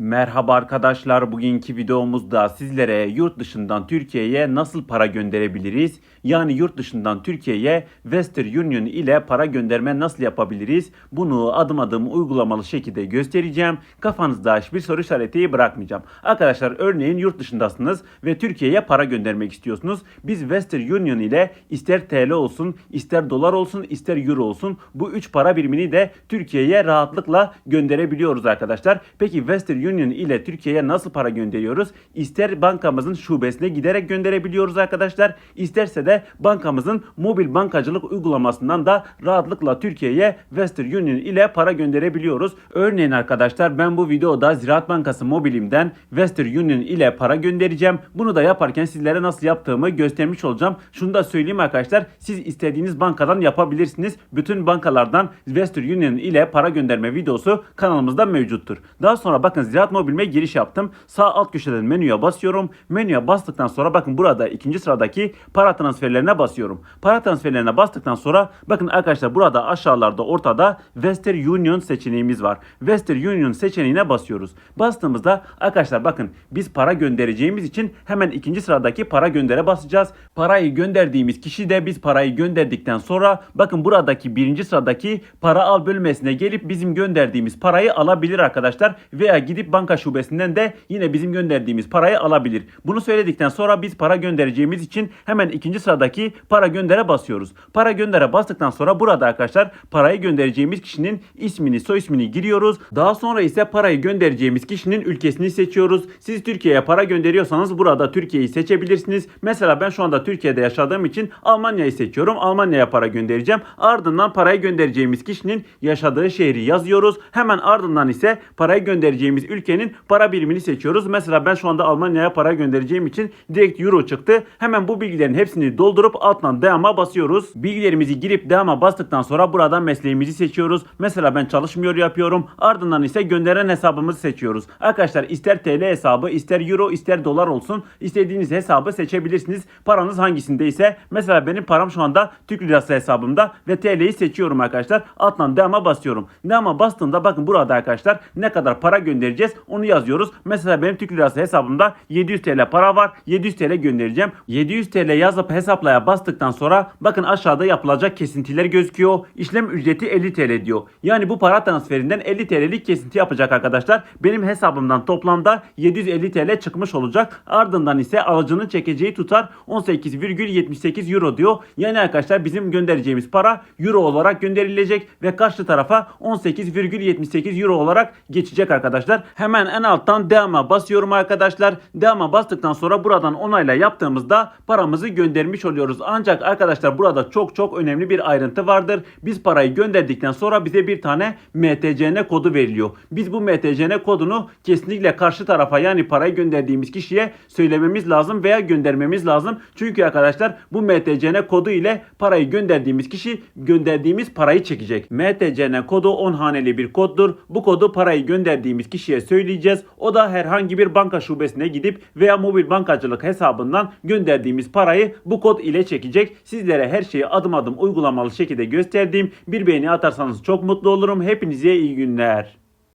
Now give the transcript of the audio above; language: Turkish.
Merhaba arkadaşlar. Bugünkü videomuzda sizlere yurt dışından Türkiye'ye nasıl para gönderebiliriz? Yani yurt dışından Türkiye'ye Western Union ile para gönderme nasıl yapabiliriz? Bunu adım adım uygulamalı şekilde göstereceğim. Kafanızda hiçbir soru işareti bırakmayacağım. Arkadaşlar örneğin yurt dışındasınız ve Türkiye'ye para göndermek istiyorsunuz. Biz Western Union ile ister TL olsun, ister dolar olsun, ister euro olsun bu üç para birimini de Türkiye'ye rahatlıkla gönderebiliyoruz arkadaşlar. Peki Western ile Türkiye'ye nasıl para gönderiyoruz? İster bankamızın şubesine giderek gönderebiliyoruz arkadaşlar. İsterse de bankamızın mobil bankacılık uygulamasından da rahatlıkla Türkiye'ye Western Union ile para gönderebiliyoruz. Örneğin arkadaşlar ben bu videoda Ziraat Bankası mobilimden Western Union ile para göndereceğim. Bunu da yaparken sizlere nasıl yaptığımı göstermiş olacağım. Şunu da söyleyeyim arkadaşlar. Siz istediğiniz bankadan yapabilirsiniz. Bütün bankalardan Western Union ile para gönderme videosu kanalımızda mevcuttur. Daha sonra bakın Ziraat Mobil'ime giriş yaptım. Sağ alt köşeden menüye basıyorum. Menüye bastıktan sonra bakın burada ikinci sıradaki para transferlerine basıyorum. Para transferlerine bastıktan sonra bakın arkadaşlar burada aşağılarda ortada Western Union seçeneğimiz var. Western Union seçeneğine basıyoruz. Bastığımızda arkadaşlar bakın biz para göndereceğimiz için hemen ikinci sıradaki para göndere basacağız. Parayı gönderdiğimiz kişi de biz parayı gönderdikten sonra bakın buradaki birinci sıradaki para al bölmesine gelip bizim gönderdiğimiz parayı alabilir arkadaşlar. Veya gidip banka şubesinden de yine bizim gönderdiğimiz parayı alabilir. Bunu söyledikten sonra biz para göndereceğimiz için hemen ikinci sıradaki para göndere basıyoruz. Para göndere bastıktan sonra burada arkadaşlar parayı göndereceğimiz kişinin ismini soy ismini giriyoruz. Daha sonra ise parayı göndereceğimiz kişinin ülkesini seçiyoruz. Siz Türkiye'ye para gönderiyorsanız burada Türkiye'yi seçebilirsiniz. Mesela ben şu anda Türkiye'de yaşadığım için Almanya'yı seçiyorum. Almanya'ya para göndereceğim. Ardından parayı göndereceğimiz kişinin yaşadığı şehri yazıyoruz. Hemen ardından ise parayı göndereceğimiz ülkenin para birimini seçiyoruz. Mesela ben şu anda Almanya'ya para göndereceğim için direkt euro çıktı. Hemen bu bilgilerin hepsini doldurup alttan devama basıyoruz. Bilgilerimizi girip devama bastıktan sonra buradan mesleğimizi seçiyoruz. Mesela ben çalışmıyor yapıyorum. Ardından ise gönderen hesabımızı seçiyoruz. Arkadaşlar ister TL hesabı, ister euro, ister dolar olsun. istediğiniz hesabı seçebilirsiniz. Paranız hangisindeyse. Mesela benim param şu anda Türk lirası hesabımda ve TL'yi seçiyorum arkadaşlar. Alttan devama basıyorum. Devama bastığımda bakın burada arkadaşlar ne kadar para göndereceğiz onu yazıyoruz. Mesela benim Türk lirası hesabımda 700 TL para var. 700 TL göndereceğim. 700 TL yazıp hesaplaya bastıktan sonra bakın aşağıda yapılacak kesintiler gözüküyor. İşlem ücreti 50 TL diyor. Yani bu para transferinden 50 TL'lik kesinti yapacak arkadaşlar. Benim hesabımdan toplamda 750 TL çıkmış olacak. Ardından ise alıcının çekeceği tutar 18,78 euro diyor. Yani arkadaşlar bizim göndereceğimiz para euro olarak gönderilecek ve karşı tarafa 18,78 euro olarak geçecek arkadaşlar. Hemen en alttan devama basıyorum arkadaşlar. Devama bastıktan sonra buradan onayla yaptığımızda paramızı göndermiş oluyoruz. Ancak arkadaşlar burada çok çok önemli bir ayrıntı vardır. Biz parayı gönderdikten sonra bize bir tane MTCN kodu veriliyor. Biz bu MTCN kodunu kesinlikle karşı tarafa yani parayı gönderdiğimiz kişiye söylememiz lazım veya göndermemiz lazım. Çünkü arkadaşlar bu MTCN kodu ile parayı gönderdiğimiz kişi gönderdiğimiz parayı çekecek. MTCN kodu 10 haneli bir koddur. Bu kodu parayı gönderdiğimiz kişiye söyleyeceğiz. O da herhangi bir banka şubesine gidip veya mobil bankacılık hesabından gönderdiğimiz parayı bu kod ile çekecek. Sizlere her şeyi adım adım uygulamalı şekilde gösterdiğim bir beğeni atarsanız çok mutlu olurum. Hepinize iyi günler.